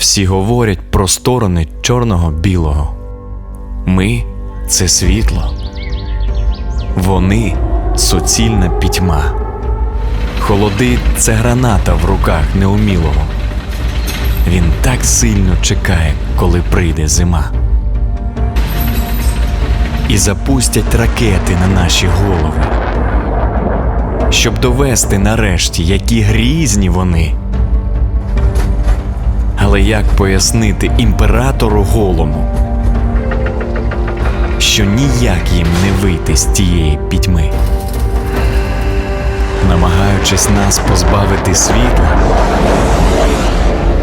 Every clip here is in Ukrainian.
Всі говорять про сторони чорного-білого. Ми це світло. Вони суцільна пітьма. Холоди це граната в руках неумілого. Він так сильно чекає, коли прийде зима. І запустять ракети на наші голови, щоб довести нарешті, які грізні вони. Але як пояснити імператору голому, що ніяк їм не вийти з тієї пітьми? Намагаючись нас позбавити світла,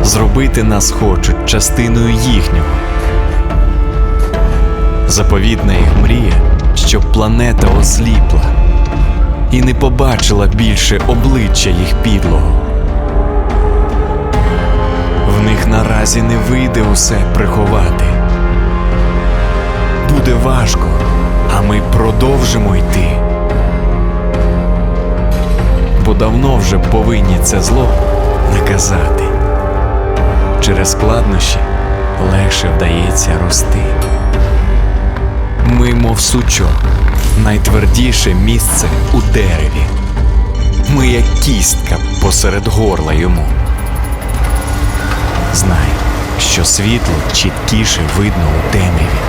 зробити нас хочуть частиною їхнього. Заповітна їх мрія, щоб планета осліпла і не побачила більше обличчя їх підлого. Наразі не вийде усе приховати. Буде важко, а ми продовжимо йти. Бо давно вже повинні це зло наказати. Через складнощі легше вдається рости. Ми, мов сучок, найтвердіше місце у дереві. Ми як кістка посеред горла йому. Знай, що світло чіткіше видно у темряві.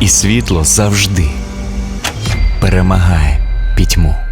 І світло завжди перемагає пітьму.